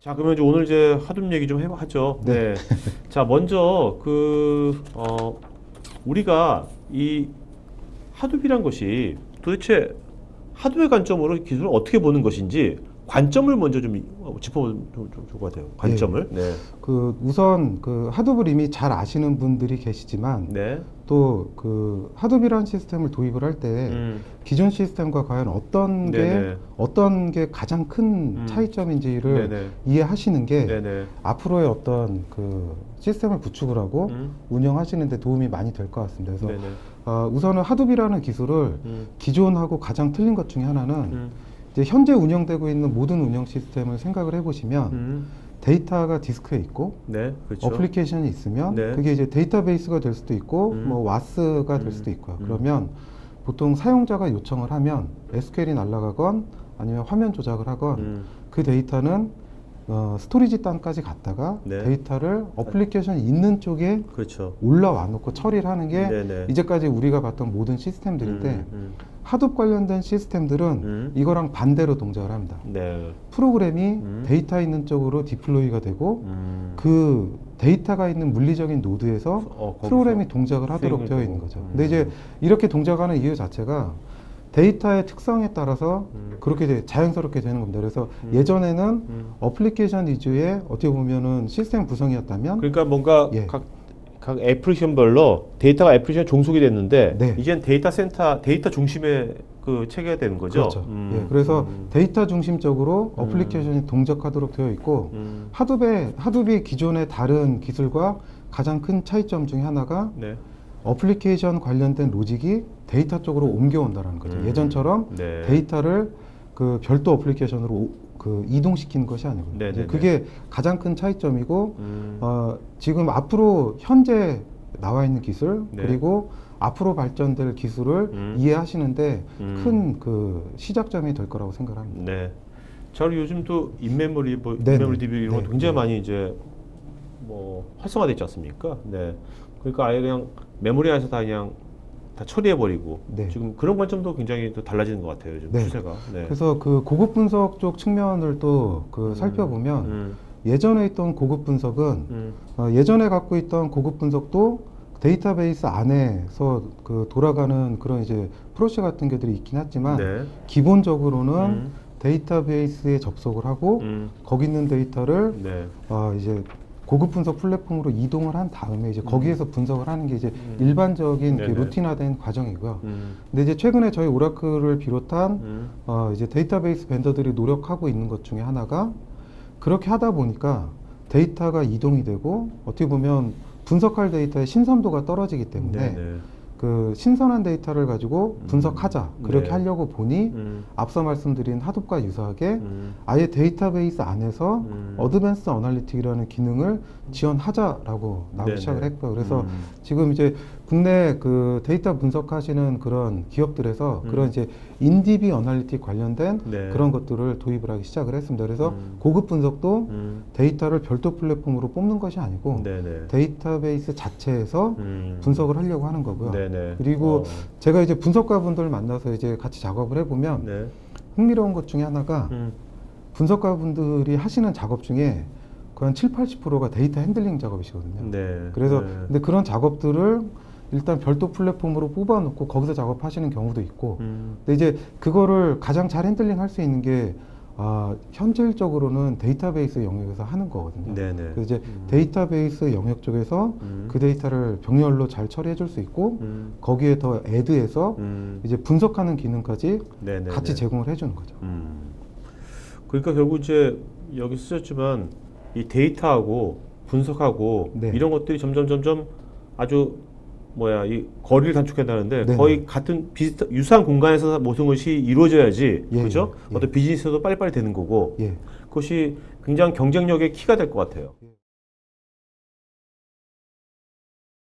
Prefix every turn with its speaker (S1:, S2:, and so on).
S1: 자, 그러면 이제 오늘 이제 하둠 얘기 좀 해하죠. 네. 자, 먼저 그 어, 우리가 이 하둡이란 것이 도대체 하둡의 관점으로 기술을 어떻게 보는 것인지 관점을 먼저 좀 짚어보면 좋을 것 같아요. 관점을. 네.
S2: 그 우선 그 하둡을 이미 잘 아시는 분들이 계시지만
S1: 네.
S2: 또그 하둡이라는 시스템을 도입을 할때
S1: 음.
S2: 기존 시스템과 과연 어떤 게
S1: 네네.
S2: 어떤 게 가장 큰
S1: 음.
S2: 차이점인지를
S1: 네네.
S2: 이해하시는 게
S1: 네네.
S2: 앞으로의 어떤 그 시스템을 구축을 하고
S1: 음.
S2: 운영하시는데 도움이 많이 될 것 같습니다. 그래서
S1: 네네.
S2: 어, 우선은 하둡이라는 기술을
S1: 음.
S2: 기존하고 가장 틀린 것 중에 하나는
S1: 음.
S2: 현재 운영되고 있는 모든 운영 시스템을 생각을 해보시면
S1: 음.
S2: 데이터가 디스크에 있고
S1: 네. 그렇죠.
S2: 어플리케이션이 있으면
S1: 네.
S2: 그게 이제 데이터베이스가 될 수도 있고
S1: 음.
S2: 뭐 와스가 될
S1: 음.
S2: 수도 있고요.
S1: 음.
S2: 그러면 보통 사용자가 요청을 하면 SQL이 날아가건 아니면 화면 조작을 하건
S1: 음.
S2: 그 데이터는 어, 스토리지 단까지 갔다가
S1: 네.
S2: 데이터를 어플리케이션이 있는 쪽에
S1: 그렇죠.
S2: 올라와 놓고 처리를 하는 게
S1: 네네.
S2: 이제까지 우리가 봤던 모든 시스템들인데
S1: 음. 음.
S2: 하둡 관련된 시스템들은
S1: 음.
S2: 이거랑 반대로 동작을 합니다.
S1: 네.
S2: 프로그램이
S1: 음.
S2: 데이터 있는 쪽으로 디플로이가 되고
S1: 음.
S2: 그 데이터가 있는 물리적인 노드에서
S1: 어,
S2: 프로그램이 동작을 하도록 되어. 있는 거죠.
S1: 음.
S2: 근데 이제 이렇게 동작하는 이유 자체가 데이터의 특성에 따라서
S1: 음.
S2: 그렇게 이제 자연스럽게 되는 겁니다. 그래서
S1: 음.
S2: 예전에는
S1: 음.
S2: 어플리케이션 위주의 어떻게 보면은 시스템 구성이었다면
S1: 그러니까 뭔가
S2: 예.
S1: 각, 각 애플리케이션별로 데이터가 애플리케이션 종속이 됐는데
S2: 네.
S1: 이젠 데이터 센터 데이터 중심의 그 체계가 되는 거죠.
S2: 그렇죠.
S1: 음.
S2: 예, 그래서
S1: 음.
S2: 데이터 중심적으로
S1: 음.
S2: 어플리케이션이 동작하도록 되어 있고
S1: 음.
S2: 하둡의 하둡이 기존의 다른 기술과 가장 큰 차이점 중에 하나가
S1: 네.
S2: 어플리케이션 관련된 로직이 데이터 쪽으로 옮겨온다는 거죠.
S1: 음.
S2: 예전처럼
S1: 네.
S2: 데이터를 그 별도 어플리케이션으로 오- 그 이동시키는 것이 아니고
S1: 네네네.
S2: 이제 그게 가장 큰 차이점이고
S1: 음.
S2: 어, 지금 앞으로 현재 나와 있는 기술
S1: 네.
S2: 그리고 앞으로 발전될 기술을
S1: 음.
S2: 이해하시는데
S1: 음.
S2: 큰그 시작점이 될 거라고 생각합니다.
S1: 네. 저는 요즘 또 인메모리 뭐. 인메모리 DB 이런 거
S2: 네.
S1: 굉장히
S2: 네.
S1: 많이 이제 뭐 활성화돼 있지 않습니까? 네. 그러니까 아예 그냥 메모리 안에서 다 그냥 다 처리해 버리고
S2: 네.
S1: 지금 그런 관점도 굉장히 또 달라지는 것 같아요. 요즘
S2: 네.
S1: 추세가. 네.
S2: 그래서 그 고급 분석 쪽 측면을 또그 살펴보면
S1: 음.
S2: 예전에 있던 고급 분석은
S1: 음.
S2: 어, 예전에 갖고 있던 고급 분석도 데이터베이스 안에서 그 돌아가는 그런 이제 프로세 같은 게들이 있긴 하지만
S1: 네.
S2: 기본적으로는
S1: 음.
S2: 데이터베이스에 접속을 하고
S1: 음.
S2: 거기 있는 데이터를
S1: 네.
S2: 어, 이제 고급 분석 플랫폼으로 이동을 한 다음에 이제 거기에서 분석을 하는 게 이제
S1: 음.
S2: 일반적인 그
S1: 네네.
S2: 루틴화된 과정이고요.
S1: 음.
S2: 근데 이제 최근에 저희 오라클을 비롯한
S1: 음.
S2: 어, 이제 데이터베이스 벤더들이 노력하고 있는 것 중에 하나가 그렇게 하다 보니까 데이터가 이동이 되고 어떻게 보면 분석할 데이터의 신선도가 떨어지기 때문에
S1: 네네.
S2: 그 신선한 데이터를 가지고
S1: 음.
S2: 분석하자 그렇게
S1: 네.
S2: 하려고 보니
S1: 음.
S2: 앞서 말씀드린 하둡과 유사하게
S1: 음.
S2: 아예 데이터베이스 안에서
S1: 음.
S2: 어드밴스 어널리틱이라는 기능을 지원하자라고 나오기
S1: 네네.
S2: 시작을 했고요. 그래서
S1: 음.
S2: 지금 이제 국내 그 데이터 분석하시는 그런 기업들에서
S1: 음.
S2: 그런 이제 인디비 어널리틱 관련된
S1: 네.
S2: 그런 것들을 도입을 하기 시작을 했습니다. 그래서
S1: 음.
S2: 고급 분석도
S1: 음.
S2: 데이터를 별도 플랫폼으로 뽑는 것이 아니고
S1: 네네.
S2: 데이터베이스 자체에서
S1: 음.
S2: 분석을 하려고 하는 거고요.
S1: 네네.
S2: 그리고
S1: 어.
S2: 제가 이제 분석가분들 만나서 이제 같이 작업을 해보면
S1: 네.
S2: 흥미로운 것 중에 하나가
S1: 음.
S2: 분석가분들이 하시는 작업 중에 거의 한 7, 80%가 데이터 핸들링 작업이시거든요.
S1: 네.
S2: 그래서
S1: 네.
S2: 근데 그런 작업들을 일단 별도 플랫폼으로 뽑아놓고 거기서 작업하시는 경우도 있고
S1: 음.
S2: 근데 이제 그거를 가장 잘 핸들링 할 수 있는 게 아, 현실적으로는 데이터베이스 영역에서 하는 거거든요.
S1: 네네.
S2: 그래서 이제
S1: 음.
S2: 데이터베이스 영역 쪽에서
S1: 음.
S2: 그 데이터를 병렬로 잘 처리해 줄 수 있고
S1: 음.
S2: 거기에 더 애드해서
S1: 음.
S2: 이제 분석하는 기능까지
S1: 네네.
S2: 같이 제공을 해주는 거죠.
S1: 음. 그러니까 결국 이제 여기 쓰셨지만 이 데이터하고 분석하고
S2: 네.
S1: 이런 것들이 점점 점점 아주 뭐야 이 거리를 단축해나는데
S2: 네네.
S1: 거의 같은 비슷 유사한 공간에서 모든 것이 이루어져야지
S2: 예,
S1: 그죠?
S2: 예, 예.
S1: 어떤 비즈니스도 빨리빨리 되는 거고
S2: 예.
S1: 그것이 굉장히 경쟁력의 키가 될 것 같아요.
S2: 예.